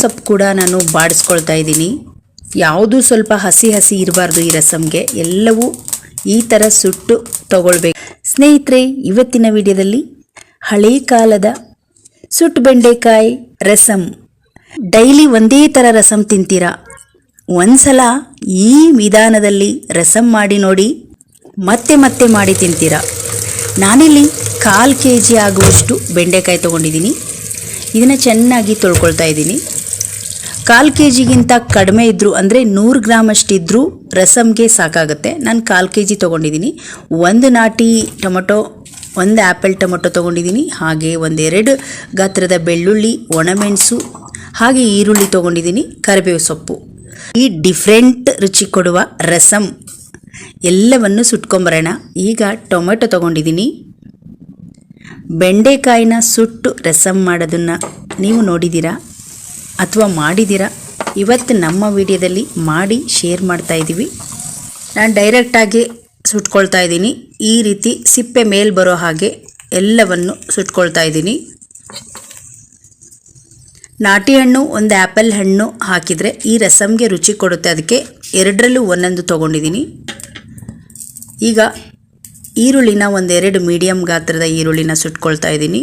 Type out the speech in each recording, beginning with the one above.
ಸೊಪ್ಪು ಕೂಡ ನಾನು ಬಾಡಿಸ್ಕೊಳ್ತಾ ಇದ್ದೀನಿ. ಯಾವುದು ಸ್ವಲ್ಪ ಹಸಿ ಹಸಿ ಇರಬಾರ್ದು ಈ ರಸಮ್ಗೆ ಎಲ್ಲವೂ ಈ ಥರ ಸುಟ್ಟು ತಗೊಳ್ಬೇಕು. ಸ್ನೇಹಿತರೆ, ಇವತ್ತಿನ ವಿಡಿಯೋದಲ್ಲಿ ಹಳೆ ಕಾಲದ ಸುಟ್ಟು ಬೆಂಡೆಕಾಯಿ ರಸಮ್ ಡೈಲಿ ಒಂದೇ ಥರ ರಸಮ್ ತಿಂತೀರಾ? ಒಂದ್ಸಲ ಈ ವಿಧಾನದಲ್ಲಿ ರಸಮ್ ಮಾಡಿ ನೋಡಿ, ಮತ್ತೆ ಮತ್ತೆ ಮಾಡಿ ತಿಂತೀರಾ? ನಾನಿಲ್ಲಿ ಕಾಲು ಕೆ ಜಿ ಆಗುವಷ್ಟು ಬೆಂಡೆಕಾಯಿ ತೊಗೊಂಡಿದ್ದೀನಿ. ಇದನ್ನು ಚೆನ್ನಾಗಿ ತೊಳ್ಕೊಳ್ತಾ ಇದ್ದೀನಿ. ಕಾಲು ಕೆ ಜಿಗಿಂತ ಕಡಿಮೆ ಇದ್ದರೂ ಅಂದರೆ ನೂರು ಗ್ರಾಮ್ ಅಷ್ಟಿದ್ದರೂ ರಸಮ್ಗೆ ಸಾಕಾಗುತ್ತೆ. ನಾನು ಕಾಲು ಕೆ ಜಿ ತೊಗೊಂಡಿದ್ದೀನಿ ಒಂದು ನಾಟಿ ಟೊಮೊಟೊ, ಒಂದು ಆ್ಯಪಲ್ ಟೊಮೊಟೊ ತೊಗೊಂಡಿದ್ದೀನಿ ಹಾಗೆ ಒಂದೆರಡು ಗಾತ್ರದ ಬೆಳ್ಳುಳ್ಳಿ, ಒಣಮೆಣಸು, ಹಾಗೆ ಈರುಳ್ಳಿ ತೊಗೊಂಡಿದ್ದೀನಿ ಕರಿಬೇವು ಸೊಪ್ಪು. ಈ ಡಿಫ್ರೆಂಟ್ ರುಚಿ ಕೊಡುವ ರಸಮ್ ಎಲ್ಲವನ್ನು ಸುಟ್ಕೊಂಬರೋಣ. ಈಗ ಟೊಮೆಟೊ ತೊಗೊಂಡಿದ್ದೀನಿ ಬೆಂಡೆಕಾಯಿನ ಸುಟ್ಟು ರಸಮ್ ಮಾಡೋದನ್ನು ನೀವು ನೋಡಿದ್ದೀರಾ? ಅಥವಾ ಮಾಡಿದ್ದೀರಾ? ಇವತ್ತು ನಮ್ಮ ವಿಡಿಯೋದಲ್ಲಿ ಮಾಡಿ ಶೇರ್ ಮಾಡ್ತಾ ಇದ್ದೀವಿ. ನಾನು ಡೈರೆಕ್ಟಾಗಿ ಸುಟ್ಕೊಳ್ತಾ ಇದ್ದೀನಿ. ಈ ರೀತಿ ಸಿಪ್ಪೆ ಮೇಲೆ ಬರೋ ಹಾಗೆ ಎಲ್ಲವನ್ನು ಸುಟ್ಕೊಳ್ತಾ ಇದ್ದೀನಿ. ನಾಟಿ ಹಣ್ಣು ಒಂದು ಆ್ಯಪಲ್ ಹಣ್ಣು ಹಾಕಿದರೆ ಈ ರಸಮ್ಗೆ ರುಚಿ ಕೊಡುತ್ತೆ. ಅದಕ್ಕೆ ಎರಡರಲ್ಲೂ ಒಂದೊಂದು ತೊಗೊಂಡಿದ್ದೀನಿ. ಈಗ ಈರುಳ್ಳಿನ ಒಂದೆರಡು ಮೀಡಿಯಮ್ ಗಾತ್ರದ ಈರುಳ್ಳಿನ ಸುಟ್ಕೊಳ್ತಾ ಇದ್ದೀನಿ.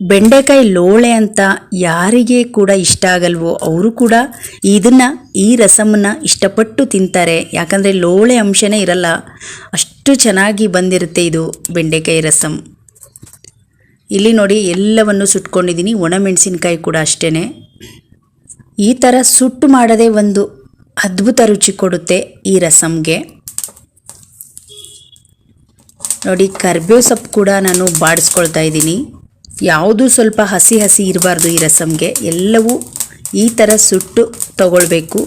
ಬೆಂಡೆಕಾಯಿ ಲೋಳೆ ಅಂತ ಯಾರಿಗೆ ಕೂಡ ಇಷ್ಟ ಆಗಲ್ವೋ ಅವರು ಕೂಡ ಇದನ್ನು ಈ ರಸಮನ್ನ ಇಷ್ಟಪಟ್ಟು ತಿಂತಾರೆ. ಯಾಕಂದರೆ ಲೋಳೆ ಅಂಶನೇ ಇರಲ್ಲ, ಅಷ್ಟು ಚೆನ್ನಾಗಿ ಬಂದಿರುತ್ತೆ ಇದು ಬೆಂಡೆಕಾಯಿ ರಸಮ್ ಇಲ್ಲಿ ನೋಡಿ ಎಲ್ಲವನ್ನು ಸುಟ್ಕೊಂಡಿದ್ದೀನಿ, ಒಣಮೆಣಸಿನ್ಕಾಯಿ ಕೂಡ ಅಷ್ಟೇ ಈ ಥರ ಸುಟ್ಟು ಮಾಡದೆ ಒಂದು ಅದ್ಭುತ ರುಚಿ ಕೊಡುತ್ತೆ ಈ ರಸಮ್ಗೆ ನೋಡಿ ಕರ್ಬೇವು ಸೊಪ್ಪು ಕೂಡ ನಾನು ಬಾಡಿಸ್ಕೊಳ್ತಾ ಇದ್ದೀನಿ. ಯಾವುದು ಸ್ವಲ್ಪ ಹಸಿ ಹಸಿ ಇರಬಾರ್ದು ಈ ರಸಮ್ಗೆ ಎಲ್ಲವೂ ಈ ಥರ ಸುಟ್ಟು ತಗೊಳ್ಬೇಕು.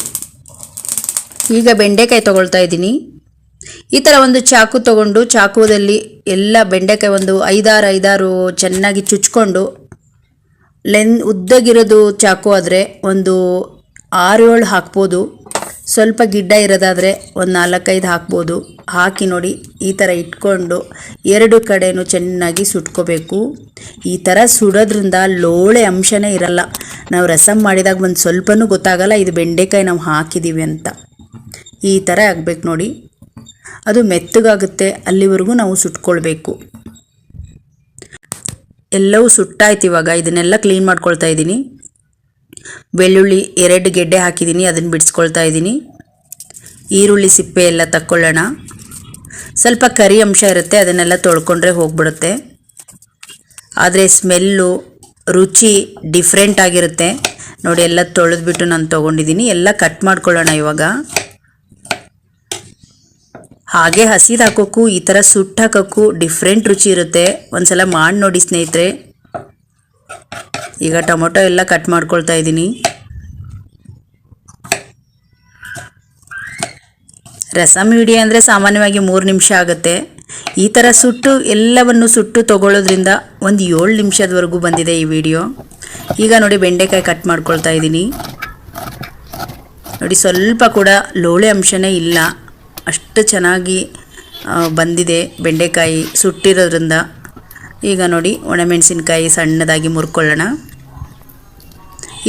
ಈಗ ಬೆಂಡೆಕಾಯಿ ತಗೊಳ್ತಾ ಇದ್ದೀನಿ. ಈ ಥರ ಒಂದು ಚಾಕು ತಗೊಂಡು ಚಾಕುದಲ್ಲಿ ಎಲ್ಲ ಬೆಂಡೆಕಾಯಿ ಒಂದು ಐದಾರು ಐದಾರು ಚೆನ್ನಾಗಿ ಚುಚ್ಕೊಂಡು ಲೆನ್ ಉದ್ದಗಿರೋದು ಚಾಕು ಆದರೆ ಒಂದು ಆರು ಏಳು ಹಾಕ್ಬೋದು. ಸ್ವಲ್ಪ ಗಿಡ್ಡ ಇರೋದಾದರೆ ಒಂದು ನಾಲ್ಕೈದು ಹಾಕ್ಬೋದು. ಹಾಕಿ ನೋಡಿ, ಈ ಥರ ಇಟ್ಕೊಂಡು ಎರಡು ಕಡೆಯೂ ಚೆನ್ನಾಗಿ ಸುಟ್ಕೋಬೇಕು. ಈ ಥರ ಸುಡೋದ್ರಿಂದ ಲೋಳೆ ಅಂಶನೇ ಇರಲ್ಲ. ನಾವು ರಸಮ್ ಮಾಡಿದಾಗ ಒಂದು ಸ್ವಲ್ಪನೂ ಗೊತ್ತಾಗಲ್ಲ, ಇದು ಬೆಂಡೆಕಾಯಿ ನಾವು ಹಾಕಿದ್ದೀವಿ ಅಂತ. ಈ ಥರ ಆಗಬೇಕು ನೋಡಿ. ಅದು ಮೆತ್ತಗಾಗುತ್ತೆ, ಅಲ್ಲಿವರೆಗೂ ನಾವು ಸುಟ್ಕೊಳ್ಬೇಕು. ಎಲ್ಲವೂ ಸುಟ್ಟಾಯ್ತು ಇವಾಗ. ಇದನ್ನೆಲ್ಲ ಕ್ಲೀನ್ ಮಾಡ್ಕೊಳ್ತಾ ಇದ್ದೀನಿ. ಬೆಳ್ಳುಳ್ಳಿ ಎರಡು ಗೆಡ್ಡೆ ಹಾಕಿದ್ದೀನಿ, ಅದನ್ನು ಬಿಡಿಸ್ಕೊಳ್ತಾ ಇದ್ದೀನಿ. ಈರುಳ್ಳಿ ಸಿಪ್ಪೆ ಎಲ್ಲ ತಕ್ಕೊಳ್ಳೋಣ. ಸ್ವಲ್ಪ ಕರಿ ಅಂಶ ಇರುತ್ತೆ, ಅದನ್ನೆಲ್ಲ ತೊಳ್ಕೊಂಡ್ರೆ ಹೋಗ್ಬಿಡುತ್ತೆ. ಆದರೆ ಸ್ಮೆಲ್ಲು, ರುಚಿ ಡಿಫ್ರೆಂಟ್ ಆಗಿರುತ್ತೆ. ನೋಡಿ, ಎಲ್ಲ ತೊಳೆದ್ಬಿಟ್ಟು ನಾನು ತೊಗೊಂಡಿದ್ದೀನಿ. ಎಲ್ಲ ಕಟ್ ಮಾಡ್ಕೊಳ್ಳೋಣ ಇವಾಗ. ಹಾಗೆ ಹಸಿದು ಹಾಕೋಕ್ಕೂ, ಈ ಥರ ಸುಟ್ಟು ಹಾಕೋಕ್ಕೂ ಡಿಫ್ರೆಂಟ್ ರುಚಿ ಇರುತ್ತೆ. ಒಂದು ಸಲ ಮಾಡಿ ನೋಡಿ ಸ್ನೇಹಿತರೆ. ಈಗ ಟೊಮೊಟೊ ಎಲ್ಲ ಕಟ್ ಮಾಡ್ಕೊಳ್ತಾ ಇದ್ದೀನಿ. ರಸಮ್ ವಿಡಿಯೋ ಅಂದರೆ ಸಾಮಾನ್ಯವಾಗಿ ಮೂರು ನಿಮಿಷ ಆಗುತ್ತೆ. ಈ ಥರ ಸುಟ್ಟು ಎಲ್ಲವನ್ನು ಸುಟ್ಟು ತಗೊಳ್ಳೋದ್ರಿಂದ ಒಂದು ಏಳು ನಿಮಿಷದವರೆಗೂ ಬಂದಿದೆ ಈ ವಿಡಿಯೋ. ಈಗ ನೋಡಿ ಬೆಂಡೆಕಾಯಿ ಕಟ್ ಮಾಡ್ಕೊಳ್ತಾ ಇದ್ದೀನಿ. ನೋಡಿ ಸ್ವಲ್ಪ ಕೂಡ ಲೋಳೆ ಅಂಶನೇ ಇಲ್ಲ. ಅಷ್ಟು ಚೆನ್ನಾಗಿ ಬಂದಿದೆ ಬೆಂಡೆಕಾಯಿ ಸುಟ್ಟಿರೋದ್ರಿಂದ. ಈಗ ನೋಡಿ ಒಣಮೆಣಸಿನ್ಕಾಯಿ ಸಣ್ಣದಾಗಿ ಮುರ್ಕೊಳ್ಳೋಣ.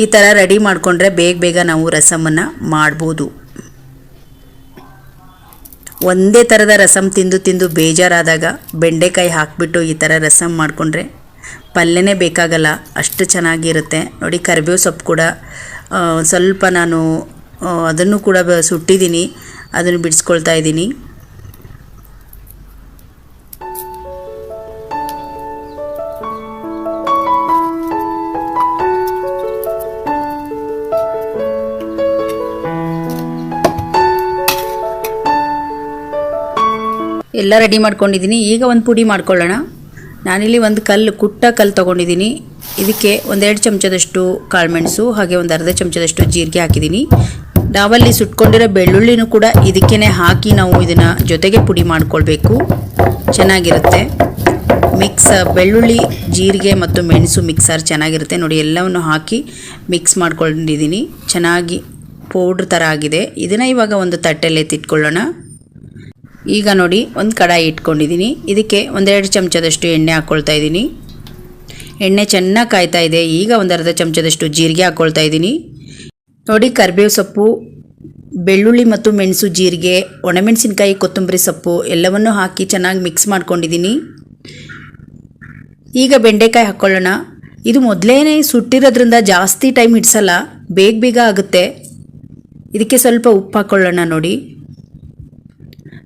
ಈ ಥರ ರೆಡಿ ಮಾಡಿಕೊಂಡ್ರೆ ಬೇಗ ಬೇಗ ನಾವು ರಸಮನ್ನು ಮಾಡ್ಬೋದು. ಒಂದೇ ಥರದ ರಸಮ್ ತಿಂದು ತಿಂದು ಬೇಜಾರಾದಾಗ ಬೆಂಡೆಕಾಯಿ ಹಾಕಿಬಿಟ್ಟು ಈ ಥರ ರಸಮ್ ಮಾಡಿಕೊಂಡ್ರೆ ಪಲ್ಯನೇ ಬೇಕಾಗಲ್ಲ, ಅಷ್ಟು ಚೆನ್ನಾಗಿರುತ್ತೆ. ನೋಡಿ ಕರಿಬೇವು ಸೊಪ್ಪು ಕೂಡ ಸ್ವಲ್ಪ ನಾನು ಅದನ್ನು ಕೂಡ ಸುಟ್ಟಿದ್ದೀನಿ. ಅದನ್ನು ಬಿಡಿಸ್ಕೊಳ್ತಾ ಇದ್ದೀನಿ. ಎಲ್ಲ ರೆಡಿ ಮಾಡ್ಕೊಂಡಿದ್ದೀನಿ. ಈಗ ಒಂದು ಪುಡಿ ಮಾಡ್ಕೊಳ್ಳೋಣ. ನಾನಿಲ್ಲಿ ಒಂದು ಕಲ್ಲು, ಕುಟ್ಟ ಕಲ್ಲು ತೊಗೊಂಡಿದ್ದೀನಿ. ಇದಕ್ಕೆ ಒಂದೆರಡು ಚಮಚದಷ್ಟು ಕಾಳುಮೆಣಸು, ಹಾಗೆ ಒಂದು ಅರ್ಧ ಚಮಚದಷ್ಟು ಜೀರಿಗೆ ಹಾಕಿದ್ದೀನಿ. ನಾವಲ್ಲಿ ಸುಟ್ಕೊಂಡಿರೋ ಬೆಳ್ಳುಳ್ಳಿನೂ ಕೂಡ ಇದಕ್ಕೇ ಹಾಕಿ ನಾವು ಇದನ್ನು ಜೊತೆಗೆ ಪುಡಿ ಮಾಡ್ಕೊಳ್ಬೇಕು. ಚೆನ್ನಾಗಿರುತ್ತೆ. ಮಿಕ್ಸ್ ಬೆಳ್ಳುಳ್ಳಿ, ಜೀರಿಗೆ ಮತ್ತು ಮೆಣಸು ಮಿಕ್ಸರ್ ಚೆನ್ನಾಗಿರುತ್ತೆ. ನೋಡಿ, ಎಲ್ಲವನ್ನು ಹಾಕಿ ಮಿಕ್ಸ್ ಮಾಡ್ಕೊಂಡಿದ್ದೀನಿ. ಚೆನ್ನಾಗಿ ಪೌಡ್ರ್ ಥರ ಆಗಿದೆ. ಇದನ್ನು ಇವಾಗ ಒಂದು ತಟ್ಟೆಯಲ್ಲಿ ಎತ್ತಿಟ್ಕೊಳ್ಳೋಣ. ಈಗ ನೋಡಿ ಒಂದು ಕಡಾಯಿ ಇಟ್ಕೊಂಡಿದ್ದೀನಿ. ಇದಕ್ಕೆ ಒಂದೆರಡು ಚಮಚದಷ್ಟು ಎಣ್ಣೆ ಹಾಕ್ಕೊಳ್ತಾ ಇದ್ದೀನಿ. ಎಣ್ಣೆ ಚೆನ್ನಾಗಿ ಕಾಯ್ತಾ ಇದೆ. ಈಗ ಒಂದು ಅರ್ಧ ಚಮಚದಷ್ಟು ಜೀರಿಗೆ ಹಾಕ್ಕೊಳ್ತಾ ಇದ್ದೀನಿ. ನೋಡಿ ಕರಿಬೇವು ಸೊಪ್ಪು, ಬೆಳ್ಳುಳ್ಳಿ ಮತ್ತು ಮೆಣಸು ಜೀರಿಗೆ, ಒಣಮೆಣಸಿನಕಾಯಿ ಕೊತ್ತಂಬರಿ ಸೊಪ್ಪು ಎಲ್ಲವನ್ನು ಹಾಕಿ ಚೆನ್ನಾಗಿ ಮಿಕ್ಸ್ ಮಾಡ್ಕೊಂಡಿದ್ದೀನಿ. ಈಗ ಬೆಂಡೆಕಾಯಿ ಹಾಕ್ಕೊಳ್ಳೋಣ ಇದು ಮೊದಲೇ ಸುಟ್ಟಿರೋದ್ರಿಂದ ಜಾಸ್ತಿ ಟೈಮ್ ಹಿಡ್ಸಲ್ಲ. ಬೇಗ ಬೇಗ ಆಗುತ್ತೆ. ಇದಕ್ಕೆ ಸ್ವಲ್ಪ ಉಪ್ಪು ಹಾಕ್ಕೊಳ್ಳೋಣ ನೋಡಿ.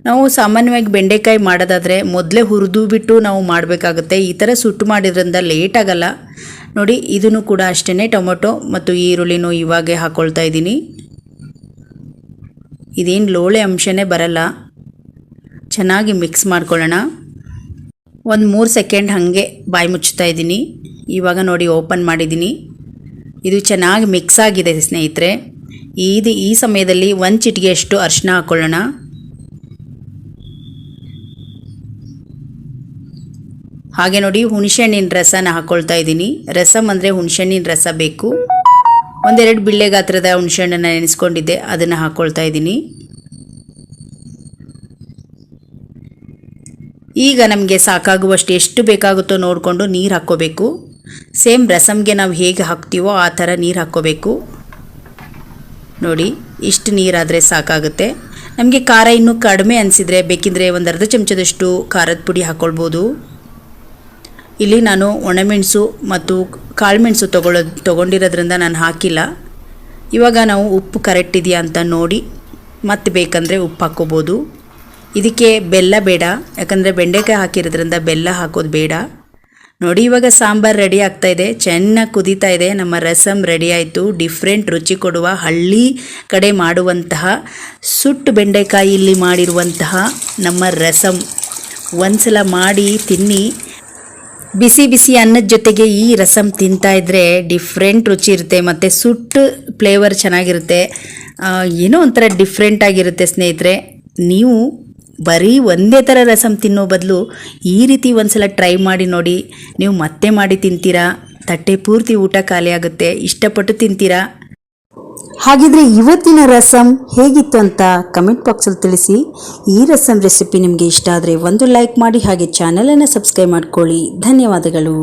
ನಾವು ಸಾಮಾನ್ಯವಾಗಿ ಬೆಂಡೆಕಾಯಿ ಮಾಡೋದಾದರೆ ಮೊದಲೇ ಹುರಿದು ಬಿಟ್ಟು ನಾವು ಮಾಡಬೇಕಾಗುತ್ತೆ. ಈ ಥರ ಸುಟ್ಟು ಮಾಡಿದ್ರಿಂದ ಲೇಟ್ ಆಗಲ್ಲ. ನೋಡಿ, ಇದನ್ನು ಕೂಡ ಅಷ್ಟೇ ಟೊಮೊಟೊ ಮತ್ತು ಈರುಳ್ಳಿನೂ ಇವಾಗೆ ಹಾಕ್ಕೊಳ್ತಾ ಇದ್ದೀನಿ. ಇದೇನು ಲೋಳೆ ಅಂಶನೇ ಬರಲ್ಲ. ಚೆನ್ನಾಗಿ ಮಿಕ್ಸ್ ಮಾಡ್ಕೊಳ್ಳೋಣ. ಒಂದು ಮೂರು ಸೆಕೆಂಡ್ ಹಾಗೆ ಬಾಯಿ ಮುಚ್ಚುತ್ತಾ ಇದ್ದೀನಿ. ಇವಾಗ ನೋಡಿ ಓಪನ್ ಮಾಡಿದ್ದೀನಿ. ಇದು ಚೆನ್ನಾಗಿ ಮಿಕ್ಸ್ ಆಗಿದೆ ಸ್ನೇಹಿತರೆ. ಇದು ಈ ಸಮಯದಲ್ಲಿ ಒಂದು ಚಿಟಿಗೆಯಷ್ಟು ಅರಿಶಿನ ಹಾಕ್ಕೊಳ್ಳೋಣ ಹಾಗೆ ನೋಡಿ, ಹುಣಸೆಹಣ್ಣಿನ ರಸನ ಹಾಕ್ಕೊಳ್ತಾ ಇದ್ದೀನಿ. ರಸಮ್ ಅಂದರೆ ಹುಣಸೆಹಣ್ಣಿನ ರಸ ಬೇಕು. ಒಂದೆರಡು ಬಿಳ್ಳೆ ಗಾತ್ರದ ಹುಣಸೆಹಣ್ಣನ್ನು ನೆನೆಸ್ಕೊಂಡಿದ್ದೆ, ಅದನ್ನು ಹಾಕ್ಕೊಳ್ತಾ ಇದ್ದೀನಿ. ಈಗ ನಮಗೆ ಸಾಕಾಗುವಷ್ಟು ಎಷ್ಟು ಬೇಕಾಗುತ್ತೋ ನೋಡಿಕೊಂಡು ನೀರು ಹಾಕ್ಕೋಬೇಕು. ಸೇಮ್ ರಸಮ್ಗೆ ನಾವು ಹೇಗೆ ಹಾಕ್ತೀವೋ ಆ ಥರ ನೀರು ಹಾಕ್ಕೋಬೇಕು. ನೋಡಿ, ಇಷ್ಟು ನೀರಾದರೆ ಸಾಕಾಗುತ್ತೆ. ನಮಗೆ ಖಾರ ಇನ್ನೂ ಕಡಿಮೆ ಅನಿಸಿದರೆ ಬೇಕಿದ್ರೆ ಒಂದು ಅರ್ಧ ಚಮಚದಷ್ಟು ಖಾರದ ಪುಡಿ ಹಾಕ್ಕೊಳ್ಬೋದು ಇಲ್ಲಿ ನಾನು ಒಣಮೆಣಸು ಮತ್ತು ಕಾಳುಮೆಣಸು ತಗೊಳ್ಳೋ ತೊಗೊಂಡಿರೋದ್ರಿಂದ ನಾನು ಹಾಕಿಲ್ಲ. ಇವಾಗ ನಾವು ಉಪ್ಪು ಕರೆಕ್ಟ್ ಇದೆಯಾ ಅಂತ ನೋಡಿ ಮತ್ತೆ ಬೇಕಂದರೆ ಉಪ್ಪು ಹಾಕ್ಕೋಬೋದು ಇದಕ್ಕೆ ಬೆಲ್ಲ ಬೇಡ, ಯಾಕಂದರೆ ಬೆಂಡೆಕಾಯಿ ಹಾಕಿರೋದ್ರಿಂದ ಬೆಲ್ಲ ಹಾಕೋದು ಬೇಡ. ನೋಡಿ ಇವಾಗ ಸಾಂಬಾರು ರೆಡಿ ಆಗ್ತಾ ಇದೆ, ಚೆನ್ನಾಗಿ ಕುದೀತಾ ಇದೆ, ನಮ್ಮ ರಸಮ್ ರೆಡಿ ಆಯಿತು. ಡಿಫ್ರೆಂಟ್ ರುಚಿ ಕೊಡುವ ಹಳ್ಳಿ ಕಡೆ ಮಾಡುವಂತಹ ಸುಟ್ಟು ಬೆಂಡೆಕಾಯಿಯಲ್ಲಿ ಮಾಡಿರುವಂತಹ ನಮ್ಮ ರಸಮ್ ಒಂದ್ಸಲ ಮಾಡಿ, ತಿನ್ನಿ. ಬಿಸಿ ಬಿಸಿ ಅನ್ನದ ಜೊತೆಗೆ ಈ ರಸಮ್ ತಿಂತಾ ಇದ್ರೆ ಡಿಫ್ರೆಂಟ್ ರುಚಿ ಇರುತ್ತೆ, ಮತ್ತು ಸುಟ್ಟು ಫ್ಲೇವರ್ ಚೆನ್ನಾಗಿರುತ್ತೆ. ಏನೋ ಒಂಥರ ಡಿಫ್ರೆಂಟ್ ಆಗಿರುತ್ತೆ ಸ್ನೇಹಿತರೆ. ನೀವು ಬರೀ ಒಂದೇ ಥರ ರಸಮ್ ತಿನ್ನೋ ಬದಲು ಈ ರೀತಿ ಒಂದ್ಸಲ ಟ್ರೈ ಮಾಡಿ ನೋಡಿ. ನೀವು ಮತ್ತೆ ಮಾಡಿ ತಿಂತೀರಾ? ತಟ್ಟೆ ಪೂರ್ತಿ ಊಟ ಖಾಲಿ ಆಗುತ್ತೆ. ಇಷ್ಟಪಟ್ಟು ತಿಂತೀರಾ? ಹಾಗಿದ್ರೆ ಇವತ್ತಿನ ರಸಂ ಹೇಗಿತ್ತು ಅಂತ ಕಮೆಂಟ್ ಬಾಕ್ಸಲ್ಲಿ ತಿಳಿಸಿ. ಈ ರಸಂ ರೆಸಿಪಿ ನಿಮಗೆ ಇಷ್ಟ ಆದರೆ ಒಂದು ಲೈಕ್ ಮಾಡಿ ಹಾಗೆ ಚಾನಲನ್ನು ಸಬ್ಸ್ಕ್ರೈಬ್ ಮಾಡ್ಕೊಳ್ಳಿ. ಧನ್ಯವಾದಗಳು.